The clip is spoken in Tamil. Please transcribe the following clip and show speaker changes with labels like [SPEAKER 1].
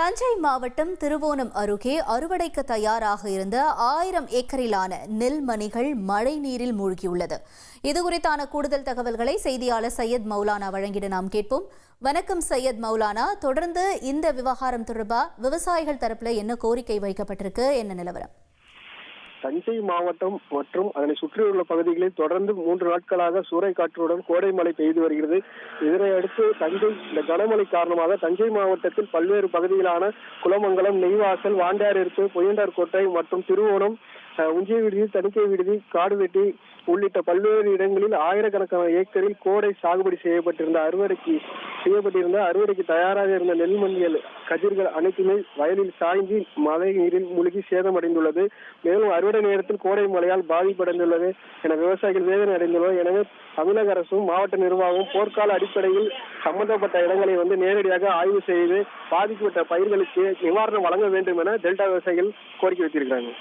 [SPEAKER 1] தஞ்சை மாவட்டம் திருவோணம் அருகே அறுவடைக்கு தயாராக இருந்த ஆயிரம் ஏக்கரிலான நெல் மணிகள் மழை நீரில் மூழ்கியுள்ளது. இதுகுறித்தான கூடுதல் தகவல்களை செய்தியாளர் சையத் மௌலானா வழங்கிட நாம் கேட்போம். வணக்கம் சையத் மௌலானா. தொடர்ந்து இந்த விவகாரம் தொடர்பாக விவசாயிகள் தரப்புல என்ன கோரிக்கை வைக்கப்பட்டிருக்கு? என்ன நிலவரம்?
[SPEAKER 2] தஞ்சை மாவட்டம் மற்றும் அதனை சுற்றியுள்ள பகுதிகளில் தொடர்ந்து மூன்று நாட்களாக சூறைக்காற்றுடன் கோடை மழை பெய்து வருகிறது. இதனை அடுத்து தஞ்சை இந்த கனமழை காரணமாக தஞ்சை மாவட்டத்தில் பல்வேறு பகுதிகளான குலமங்கலம் நெய்வாசல் வாண்டியார் இருப்பு கோட்டை மற்றும் திருவோணம் உஞ்சிய விடுதி தணிக்கை விடுதி காடுவெட்டி உள்ளிட்ட பல்வேறு இடங்களில் ஆயிரக்கணக்கான ஏக்கரில் கோடை சாகுபடி செய்யப்பட்டிருந்த அறுவடைக்கு செய்யப்பட்டிருந்த அறுவடைக்கு தயாராக இருந்த நெல் மண்டியல் கதிர்கள் அனைத்துமே வயலில் சாய்ந்து மழை நீரில் மூழ்கி சேதமடைந்துள்ளது. மேலும் அறுவடை நேரத்தில் கோடை மழையால் பாதிப்படைந்துள்ளது என விவசாயிகள் வேதனை அடைந்துள்ளது எனவே தமிழக அரசும் மாவட்ட நிர்வாகமும் போர்க்கால அடிப்படையில் சம்பந்தப்பட்ட இடங்களை வந்து நேரடியாக ஆய்வு செய்து பாதிக்கப்பட்ட பயிர்களுக்கு நிவாரணம் வழங்க வேண்டும் என டெல்டா விவசாயிகள் கோரிக்கை வைத்திருக்கிறாங்க